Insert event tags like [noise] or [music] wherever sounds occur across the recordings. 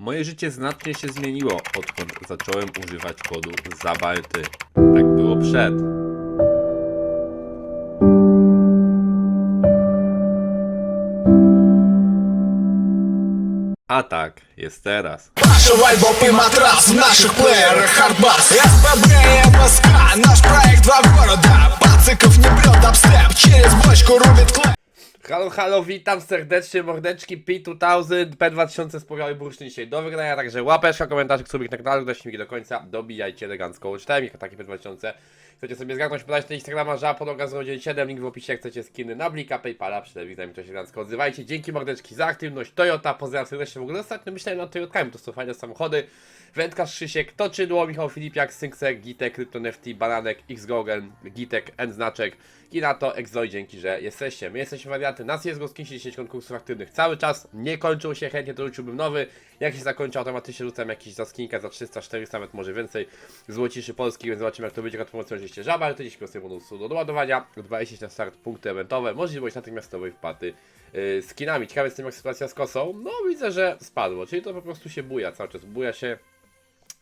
Moje życie znacznie się zmieniło, odkąd zacząłem używać kodu ZABALTY. Tak było przed. A tak, jest teraz. Пошивай бопы матрас в наших плеерах хардбас СПБ и МСК, наш проект два города Пациков не брет апстеп, через бочку рубит клей Halo, halo, witam serdecznie, mordeczki P2000, P2000 spowiały bursztyn dzisiaj do wygrania, także łapeczka, komentarzyk, subik na kanale, dość do końca, dobijajcie elegancko, czytałem ich takie P2000. Chcecie sobie zgarnąć, podać na Instagrama, ża podłoga 097, link w opisie, jak chcecie skiny na Blika, Paypala, przy telewizji, to się elegancko odzywajcie. Dzięki mordeczki za aktywność, Toyota, pozdrawiam serdecznie, w ogóle ostatnio myślałem nad Toyotkami, to są fajne samochody. Wędkarz Krzysiek, Toczydło, Michał Filipiak, Synksek, Gitek, Kryptonefty, Bananek, X-Gogen, Gitek, N-Znaczek i na to Exoj, dzięki, że jesteście. My jesteśmy wariaty, nas jest go 10 konkursów aktywnych cały czas, nie kończą się, chętnie to rzuciłbym nowy. Jak się zakończy, automatycznie rzucam jakiś za skinkę za 300, 400, nawet może więcej złociszy polskich, więc zobaczymy jak to będzie, jak promocją oczywiście żaba, ale to 10% bonusu do doładowania, 20 na start, punkty eventowe, możliwość natychmiastowej wpłaty yy, skinami. Ciekawe jestem jak sytuacja z kosą, no widzę, że spadło, czyli to po prostu się buja cały czas, buja się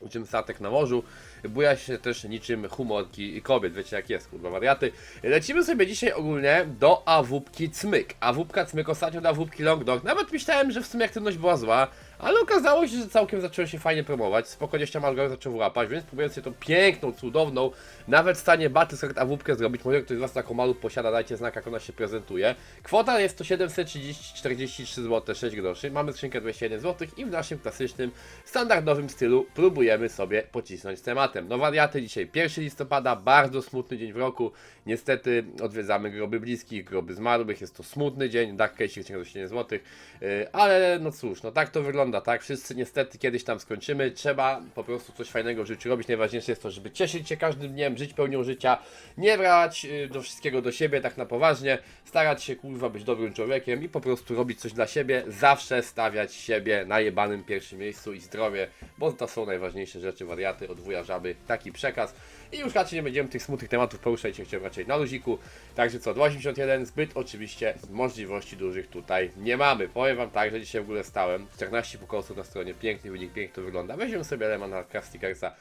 niczym statek na morzu, buja się też niczym humorki kobiet, wiecie jak jest, kurwa wariaty. Lecimy sobie dzisiaj ogólnie do awupki Cmyk. Awupka Cmyk ostatnio do awupki Long Dog. Nawet myślałem, że w sumie aktywność była zła, ale okazało się, że całkiem zaczęło się fajnie promować. Spokojnie ścian Malgor zaczął łapać, więc próbuję sobie tą piękną, cudowną, nawet w stanie sobie awupkę zrobić. Może ktoś z Was taką malutką posiada, dajcie znak jak ona się prezentuje. Kwota jest to 730, 43 zł 6 groszy. Mamy skrzynkę 21 zł i w naszym klasycznym, standardowym stylu próbujemy sobie pocisnąć tematem. No wariaty dzisiaj 1 listopada, bardzo smutny dzień w roku. Niestety odwiedzamy groby bliskich, groby zmarłych. Jest to smutny dzień, Dark Case skrzynka 21 zł. Yy, ale no cóż, no tak to wygląda, tak? Wszyscy niestety kiedyś tam skończymy. Trzeba po prostu coś fajnego w życiu robić. Najważniejsze jest to, żeby cieszyć się każdym dniem, żyć pełnią życia, nie brać yy, do wszystkiego do siebie tak na poważnie, starać się kurwa być dobrym człowiekiem i po prostu robić coś dla siebie, zawsze stawiać siebie na jebanym pierwszym miejscu i zdrowie, bo to są najważniejsze rzeczy, wariaty, od wuja żaby, taki przekaz. I już raczej nie będziemy tych smutnych tematów poruszać, chciałem raczej na luziku. Także co, 281 zbyt oczywiście możliwości dużych tutaj nie mamy. Powiem wam tak, że dzisiaj w ogóle stałem, 14 pokosów na stronie, piękny wynik, pięknie wygląda. Weźmiemy sobie element na Craftstickersa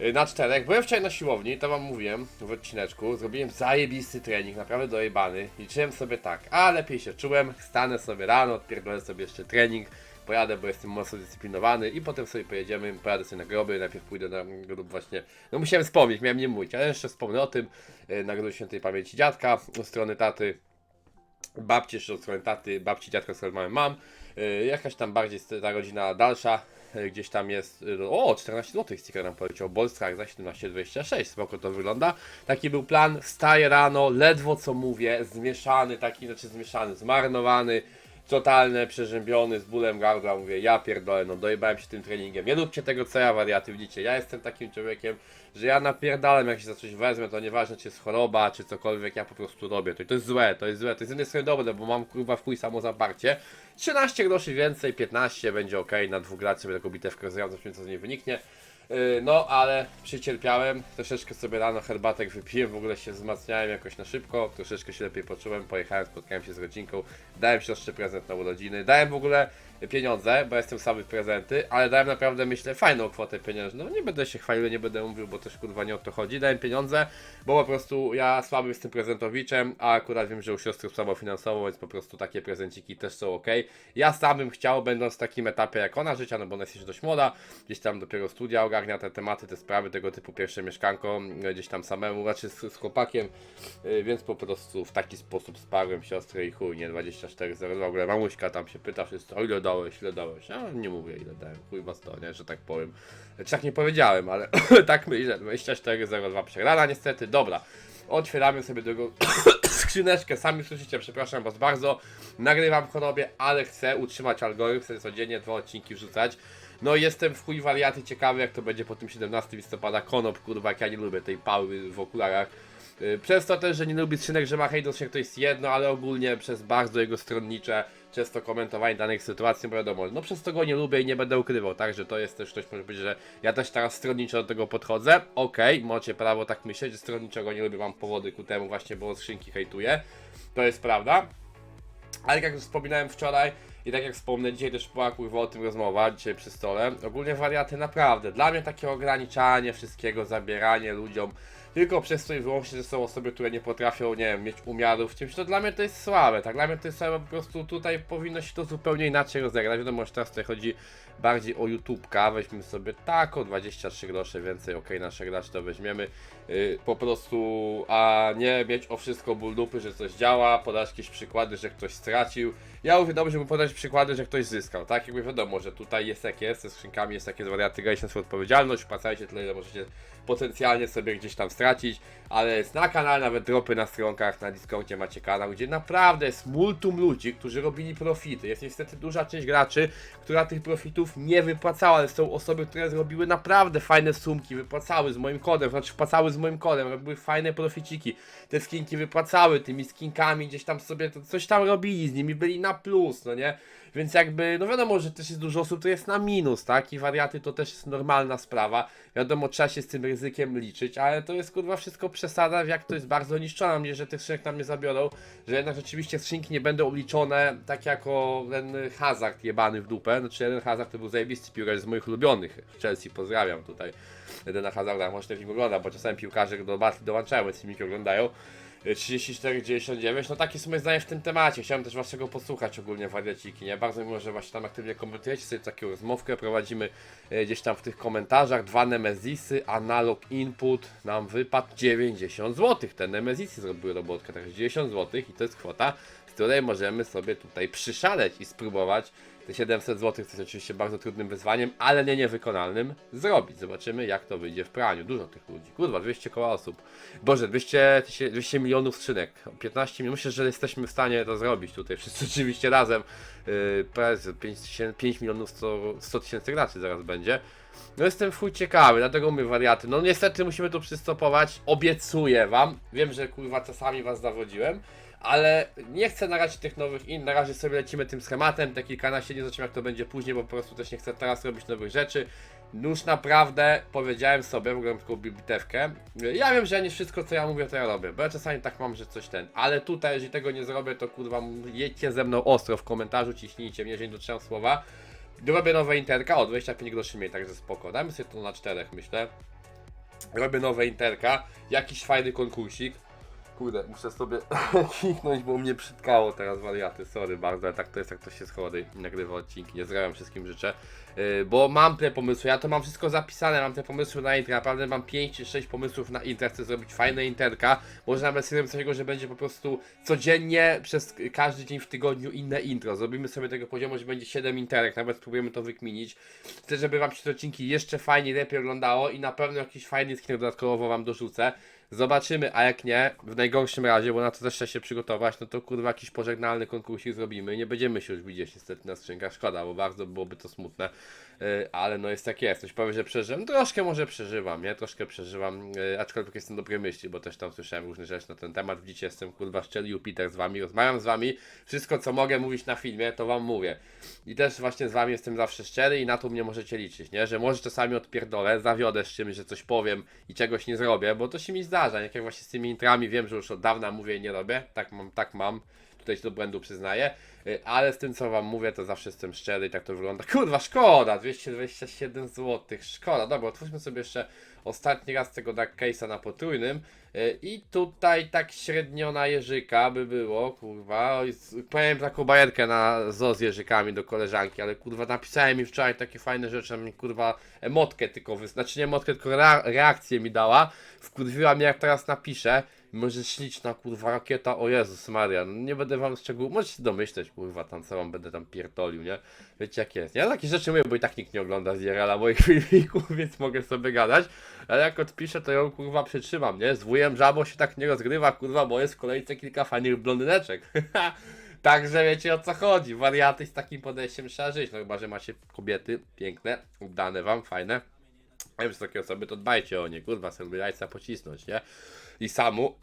y, na czterech. Byłem wczoraj na siłowni, to wam mówiłem w odcineczku. Zrobiłem zajebisty trening, naprawdę dojebany. Liczyłem sobie tak, a lepiej się czułem. Stanę sobie rano, odpierdolę sobie jeszcze trening. Pojadę, bo jestem mocno dyscyplinowany i potem sobie pojedziemy, pojadę sobie na groby, najpierw pójdę na grób właśnie, no musiałem wspomnieć, miałem nie mówić, ale jeszcze wspomnę o tym, y, na grób świętej pamięci dziadka, od strony taty, babci jeszcze od strony taty, babci, dziadka, z mamy mam, y, jakaś tam bardziej ta rodzina dalsza, y, gdzieś tam jest, y, o 14 zł sticker nam poleciał, Bolstrach za 17,26, spoko to wygląda, taki był plan, wstaję rano, ledwo co mówię, zmieszany taki, znaczy zmieszany, zmarnowany, totalnie przeziębiony, z bólem gardła, mówię, ja pierdolę, no dojebałem się tym treningiem, nie róbcie tego co ja wariaty, widzicie, ja jestem takim człowiekiem, że ja napierdalam, jak się za coś wezmę, to nieważne czy jest choroba, czy cokolwiek, ja po prostu robię, to, to jest złe, to jest złe, to jest z jednej strony dobre, bo mam kurwa w chuj samo zaparcie, 13 groszy więcej, 15 będzie ok, na dwóch lat sobie taką bitewkę zrobię, zobaczymy co z niej wyniknie. Yy, No, ale przycierpiałem, troszeczkę sobie rano herbatek wypiłem, w ogóle się wzmacniałem jakoś na szybko, troszeczkę się lepiej poczułem, pojechałem, spotkałem się z rodzinką, dałem siostrze prezent na urodziny, dałem w ogóle pieniądze, bo jestem słaby w prezenty, ale dałem naprawdę, myślę, fajną kwotę pieniężną, nie będę się chwalił, nie będę mówił, bo też kurwa nie o to chodzi, dałem pieniądze, bo po prostu ja słaby jestem prezentowiczem, a akurat wiem, że u siostry słabo finansowo, więc po prostu takie prezenciki też są ok. Ja sam bym chciał, będąc w takim etapie jak ona życia, no bo ona jest jeszcze dość młoda, gdzieś tam dopiero studia ogarnia te tematy, te sprawy, tego typu pierwsze mieszkanko, y, gdzieś tam samemu, raczej z, z chłopakiem, y, więc po prostu w taki sposób sparłem siostrę i chuj, nie? 2402, w ogóle mamuśka tam się pyta wszyscy, o ile dałeś, ile dałeś, a nie mówię ile dałem, chuj was to, nie, że tak powiem. Czy tak nie powiedziałem, ale [laughs] tak myślę, 2402 przegrana niestety, dobra. Otwieramy sobie drugą [coughs] skrzyneczkę, sami słyszycie, przepraszam was bardzo. Nagrywam chorobie, ale chcę utrzymać algorytm, chcę codziennie dwa odcinki wrzucać. No jestem w chuj wariaty, ciekawy jak to będzie po tym 17 listopada. Konop, kurwa, jak ja nie lubię tej pały w okularach. Yy, Przez to też, że nie lubię skrzynek, że ma hejdos się jest jedno, ale ogólnie przez bardzo jego stronnicze, często komentowanie danych sytuacji, bo wiadomo, no przez to go nie lubię i nie będę ukrywał, tak, że to jest też ktoś może powiedzieć, że ja też teraz stronniczo do tego podchodzę, okej, macie prawo tak myśleć, że stronniczo go nie lubię, mam powody ku temu właśnie, bo skrzynki hejtuję, to jest prawda, ale jak już wspominałem wczoraj, I tak jak wspomnę, dzisiaj też była kurwa o tym rozmowa, dzisiaj przy stole. Ogólnie wariaty naprawdę, dla mnie takie ograniczanie wszystkiego, zabieranie ludziom tylko przez to i wyłącznie, że są osoby, które nie potrafią, nie wiem, mieć umiarów w czymś, to dla mnie to jest słabe, tak? Dla mnie to jest słabe, po prostu tutaj powinno się to zupełnie inaczej rozegrać. Wiadomo, że teraz tutaj chodzi bardziej o YouTubka, weźmy sobie taką 23 grosze więcej, ok, nasze gracze to weźmiemy, yy, po prostu, a nie mieć o wszystko ból dupy, że coś działa, podać jakieś przykłady, że ktoś stracił. Ja mówię dobrze, żeby podać przykłady, że ktoś zyskał, tak? Jakby wiadomo, że tutaj jest jak jest, ze skrzynkami jest jak jest, wariaty grajcie na swoją odpowiedzialność, wpłacajcie tyle, ile możecie potencjalnie sobie gdzieś tam stracić, ale jest na kanale, nawet dropy na stronkach, na Discordzie macie kanał, gdzie naprawdę jest multum ludzi, którzy robili profity. Jest niestety duża część graczy, która tych profitów nie wypłacała, ale są osoby, które zrobiły naprawdę fajne sumki, wypłacały z moim kodem, znaczy wpłacały z moim kodem, robiły fajne proficiki. Te skinki wypłacały tymi skinkami, gdzieś tam sobie coś tam robili z nimi, byli na plus, no nie? Więc jakby, no wiadomo, że też jest dużo osób, które jest na minus, tak? I wariaty to też jest normalna sprawa. Wiadomo, trzeba się z tym ryzykiem liczyć, ale to jest kurwa wszystko przesada, w jak to jest bardzo niszczone. Mam nadzieję, że tych skrzynek nam nie zabiorą, że jednak rzeczywiście skrzynki nie będą obliczone tak jako ten hazard jebany w dupę. Znaczy jeden hazard to był zajebisty piłkarz z moich ulubionych. Chelsea pozdrawiam tutaj. Jeden na hazardach może film ogląda, bo czasami piłkarze do Batli dołączają, więc filmiki oglądają. 34,99, no takie są moje zdanie w tym temacie. Chciałem też waszego posłuchać ogólnie wariaciki, nie? Bardzo miło, że właśnie tam aktywnie komentujecie sobie taką rozmowkę, prowadzimy e, gdzieś tam w tych komentarzach. Dwa Nemezisy, analog input nam wypadł 90 zł. Te Nemezisy zrobiły robotkę, także 90 zł i to jest kwota, której możemy sobie tutaj przyszaleć i spróbować te 700 zł to jest oczywiście bardzo trudnym wyzwaniem, ale nie niewykonalnym zrobić. Zobaczymy jak to wyjdzie w praniu. Dużo tych ludzi. Kurwa, 200 koła osób. Boże, 200, tysię- 200 milionów skrzynek. 15 milionów. Myślę, że jesteśmy w stanie to zrobić tutaj. Wszyscy [laughs] oczywiście razem. Yy, PS 5, tysięcy- 5 milionów 100 100 tysięcy graczy zaraz będzie. No jestem chuj ciekawy, dlatego my wariaty. No niestety musimy to przystopować. Obiecuję wam. Wiem, że kurwa czasami was zawodziłem. Ale nie chcę na tych nowych in, na razie sobie lecimy tym schematem, te kilkanaście dni zobaczymy jak to będzie później, bo po prostu też nie chcę teraz robić nowych rzeczy. Już naprawdę powiedziałem sobie, w ogóle taką bitewkę, ja wiem, że nie wszystko co ja mówię to ja robię, bo ja czasami tak mam, że coś ten, ale tutaj jeżeli tego nie zrobię to kurwa jedźcie ze mną ostro w komentarzu, ciśnijcie mnie, jeżeli dotrzymam słowa. Robię nowe interka, o 25 groszy mniej, także spoko, dajmy sobie to na czterech myślę. Robię nowe interka, jakiś fajny konkursik. Kurde, muszę sobie [laughs] kliknąć, bo mnie przytkało teraz wariaty, sorry bardzo, ale tak to jest jak ktoś jest chory i nagrywa odcinki, nie zdrawiam wszystkim życzę, yy, bo mam te pomysły, ja to mam wszystko zapisane, mam te pomysły na intro, naprawdę mam 5 czy 6 pomysłów na intro, chcę zrobić fajne interka, może nawet zrobimy takiego, że będzie po prostu codziennie, przez każdy dzień w tygodniu inne intro, zrobimy sobie tego poziomu, że będzie 7 interek, nawet spróbujemy to wykminić, chcę, żeby wam się te odcinki jeszcze fajniej, lepiej oglądało i na pewno jakiś fajny skin dodatkowo wam dorzucę, Zobaczymy, a jak nie, w najgorszym razie, bo na to też trzeba się przygotować, no to kurwa jakiś pożegnalny konkursik zrobimy. Nie będziemy się już widzieć niestety na skrzynkach, szkoda, bo bardzo byłoby to smutne. Yy, ale no jest tak jest, ktoś powie, że przeżyłem, troszkę może przeżywam, nie? Troszkę przeżywam, yy, aczkolwiek jestem dobrej myśli, bo też tam słyszałem różne rzeczy na ten temat. Widzicie, jestem kurwa szczery Jupiter z wami, rozmawiam z wami, wszystko co mogę mówić na filmie, to wam mówię. I też właśnie z wami jestem zawsze szczery i na to mnie możecie liczyć, nie? Że może czasami odpierdolę, zawiodę z czymś, że coś powiem i czegoś nie zrobię, bo to się mi zdarza, jak ja właśnie z tymi intrami wiem, że już od dawna mówię i nie robię, tak mam, tak mam. Tutaj się do błędu przyznaję, y, ale z tym co wam mówię, to zawsze jestem szczery i tak to wygląda. Kurwa, szkoda! 227 zł, szkoda. Dobra, otwórzmy sobie jeszcze ostatni raz tego Dark Case'a na potrójnym. Y, I tutaj tak średnio na jeżyka by było, kurwa. Powiem taką bajerkę na zo z jeżykami do koleżanki, ale kurwa napisałem mi wczoraj takie fajne rzeczy, a mi kurwa emotkę tylko. Znaczy nie emotkę, tylko rea- reakcję mi dała. Wkurwiła mnie jak teraz napiszę. Może śliczna kurwa rakieta, o Jezus Maria, no nie będę wam szczegółów, możecie się domyśleć kurwa tam co wam będę tam pierdolił, nie? Wiecie jak jest. Ja takie rzeczy mówię, bo i tak nikt nie ogląda z IRL-a moich [laughs] filmików, więc mogę sobie gadać, ale jak odpiszę to ją kurwa przytrzymam, nie? Z wujem żabo się tak nie rozgrywa kurwa, bo jest w kolejce kilka fajnych blondyneczek. [laughs] Także wiecie o co chodzi, wariaty z takim podejściem trzeba żyć, no chyba, że macie kobiety piękne, udane wam, fajne. Już takie osoby, to dbajcie o nie, kurwa, sobie jajca pocisnąć, nie? I samu,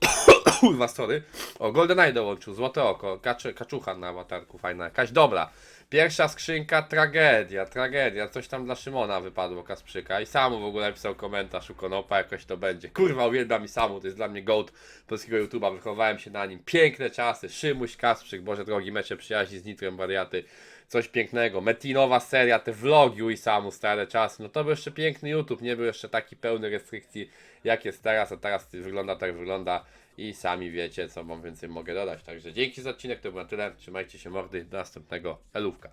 kurwa, sorry, o GoldenEye dołączył, złote oko, kaczy, kaczucha na awatarku, fajna jakaś, dobra. Pierwsza skrzynka, tragedia, tragedia, coś tam dla Szymona wypadło, Kasprzyka i Samu w ogóle napisał komentarz u Konopa, jakoś to będzie. Kurwa, uwielbiam i Samu, to jest dla mnie gołd polskiego YouTube'a, wychowałem się na nim, piękne czasy, Szymuś, Kasprzyk, Boże drogi, mecze przyjaźni z Nitrem, wariaty. coś pięknego. Metinowa seria, te vlogi u Isamu, stare czasy, no to był jeszcze piękny YouTube, nie był jeszcze taki pełny restrykcji jak jest teraz, a teraz wygląda tak wygląda i sami wiecie co wam więcej mogę dodać. Także dzięki za odcinek, to było na tyle, trzymajcie się mordy, do następnego, elówka.